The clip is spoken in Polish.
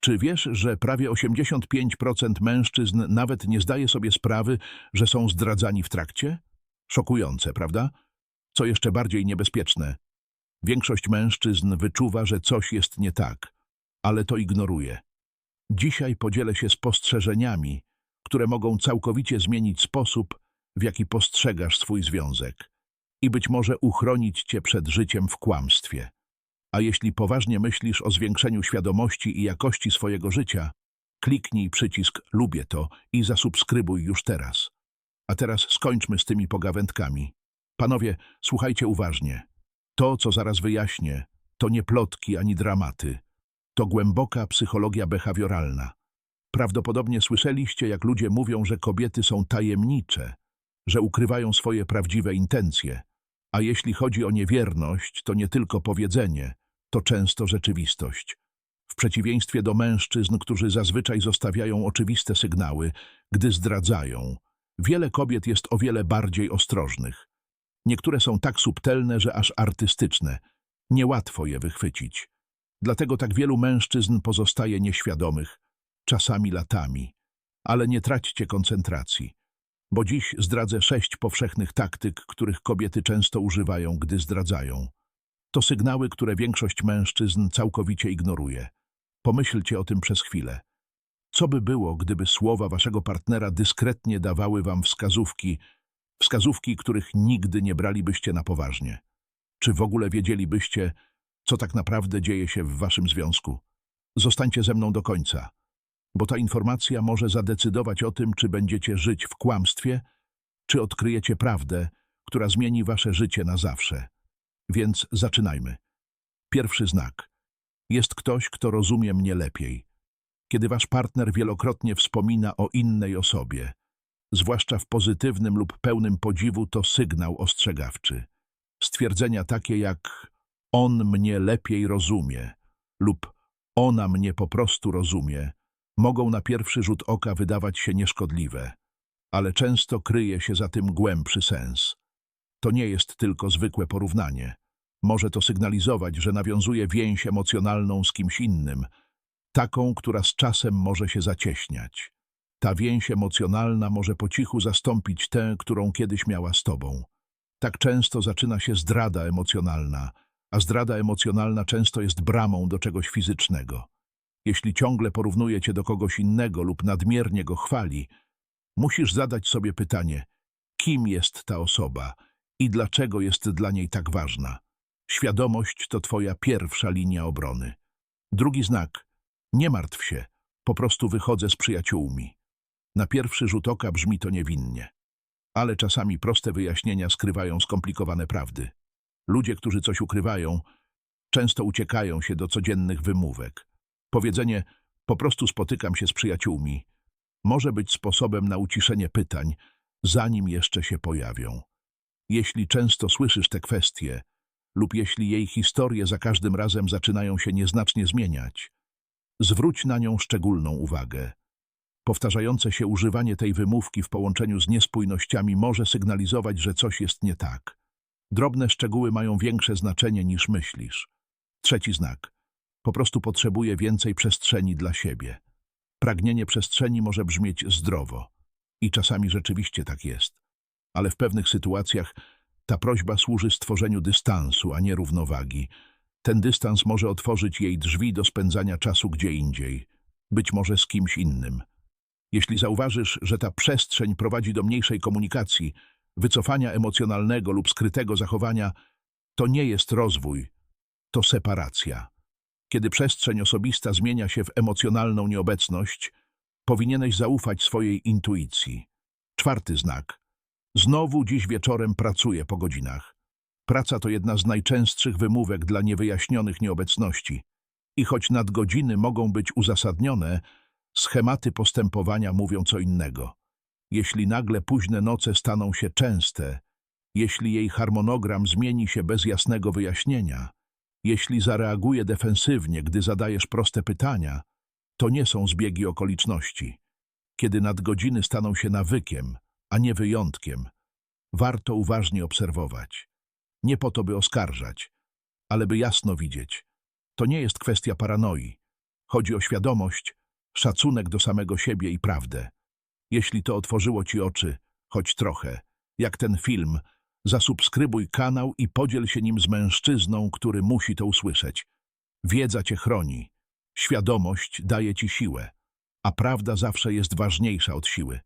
Czy wiesz, że prawie 85% mężczyzn nawet nie zdaje sobie sprawy, że są zdradzani w trakcie? Szokujące, prawda? Co jeszcze bardziej niebezpieczne. Większość mężczyzn wyczuwa, że coś jest nie tak, ale to ignoruje. Dzisiaj podzielę się spostrzeżeniami, które mogą całkowicie zmienić sposób, w jaki postrzegasz swój związek i być może uchronić cię przed życiem w kłamstwie. A jeśli poważnie myślisz o zwiększeniu świadomości i jakości swojego życia, kliknij przycisk Lubię to i zasubskrybuj już teraz. A teraz skończmy z tymi pogawędkami. Panowie, słuchajcie uważnie. To, co zaraz wyjaśnię, to nie plotki ani dramaty. To głęboka psychologia behawioralna. Prawdopodobnie słyszeliście, jak ludzie mówią, że kobiety są tajemnicze, że ukrywają swoje prawdziwe intencje. A jeśli chodzi o niewierność, to nie tylko powiedzenie, to często rzeczywistość. W przeciwieństwie do mężczyzn, którzy zazwyczaj zostawiają oczywiste sygnały, gdy zdradzają, wiele kobiet jest o wiele bardziej ostrożnych. Niektóre są tak subtelne, że aż artystyczne. Niełatwo je wychwycić. Dlatego tak wielu mężczyzn pozostaje nieświadomych, czasami latami. Ale nie traćcie koncentracji, bo dziś zdradzę sześć powszechnych taktyk, których kobiety często używają, gdy zdradzają. To sygnały, które większość mężczyzn całkowicie ignoruje. Pomyślcie o tym przez chwilę. Co by było, gdyby słowa waszego partnera dyskretnie dawały wam wskazówki, wskazówki, których nigdy nie bralibyście na poważnie? Czy w ogóle wiedzielibyście, co tak naprawdę dzieje się w waszym związku? Zostańcie ze mną do końca, bo ta informacja może zadecydować o tym, czy będziecie żyć w kłamstwie, czy odkryjecie prawdę, która zmieni wasze życie na zawsze. Więc zaczynajmy. Pierwszy znak. Jest ktoś, kto rozumie mnie lepiej. Kiedy wasz partner wielokrotnie wspomina o innej osobie, zwłaszcza w pozytywnym lub pełnym podziwu, to sygnał ostrzegawczy. Stwierdzenia takie jak on mnie lepiej rozumie lub ona mnie po prostu rozumie, mogą na pierwszy rzut oka wydawać się nieszkodliwe, ale często kryje się za tym głębszy sens. To nie jest tylko zwykłe porównanie. Może to sygnalizować, że nawiązuje więź emocjonalną z kimś innym, taką, która z czasem może się zacieśniać. Ta więź emocjonalna może po cichu zastąpić tę, którą kiedyś miała z tobą. Tak często zaczyna się zdrada emocjonalna, a zdrada emocjonalna często jest bramą do czegoś fizycznego. Jeśli ciągle porównuje cię do kogoś innego lub nadmiernie go chwali, musisz zadać sobie pytanie, kim jest ta osoba i dlaczego jest dla niej tak ważna. Świadomość to twoja pierwsza linia obrony. Drugi znak. Nie martw się, po prostu wychodzę z przyjaciółmi. Na pierwszy rzut oka brzmi to niewinnie. Ale czasami proste wyjaśnienia skrywają skomplikowane prawdy. Ludzie, którzy coś ukrywają, często uciekają się do codziennych wymówek. Powiedzenie po prostu spotykam się z przyjaciółmi może być sposobem na uciszenie pytań, zanim jeszcze się pojawią. Jeśli często słyszysz te kwestie, lub jeśli jej historie za każdym razem zaczynają się nieznacznie zmieniać, zwróć na nią szczególną uwagę. Powtarzające się używanie tej wymówki w połączeniu z niespójnościami może sygnalizować, że coś jest nie tak. Drobne szczegóły mają większe znaczenie niż myślisz. Trzeci znak. Po prostu potrzebuje więcej przestrzeni dla siebie. Pragnienie przestrzeni może brzmieć zdrowo. I czasami rzeczywiście tak jest. Ale w pewnych sytuacjach ta prośba służy stworzeniu dystansu, a nie równowagi. Ten dystans może otworzyć jej drzwi do spędzania czasu gdzie indziej, być może z kimś innym. Jeśli zauważysz, że ta przestrzeń prowadzi do mniejszej komunikacji, wycofania emocjonalnego lub skrytego zachowania, to nie jest rozwój, to separacja. Kiedy przestrzeń osobista zmienia się w emocjonalną nieobecność, powinieneś zaufać swojej intuicji. Czwarty znak. Znowu dziś wieczorem pracuję po godzinach. Praca to jedna z najczęstszych wymówek dla niewyjaśnionych nieobecności. I choć nadgodziny mogą być uzasadnione, schematy postępowania mówią co innego. Jeśli nagle późne noce staną się częste, jeśli jej harmonogram zmieni się bez jasnego wyjaśnienia, jeśli zareaguje defensywnie, gdy zadajesz proste pytania, to nie są zbiegi okoliczności. Kiedy nadgodziny staną się nawykiem, a nie wyjątkiem, warto uważnie obserwować. Nie po to, by oskarżać, ale by jasno widzieć. To nie jest kwestia paranoi. Chodzi o świadomość, szacunek do samego siebie i prawdę. Jeśli to otworzyło ci oczy, choć trochę, jak ten film, zasubskrybuj kanał i podziel się nim z mężczyzną, który musi to usłyszeć. Wiedza cię chroni, świadomość daje ci siłę, a prawda zawsze jest ważniejsza od siły.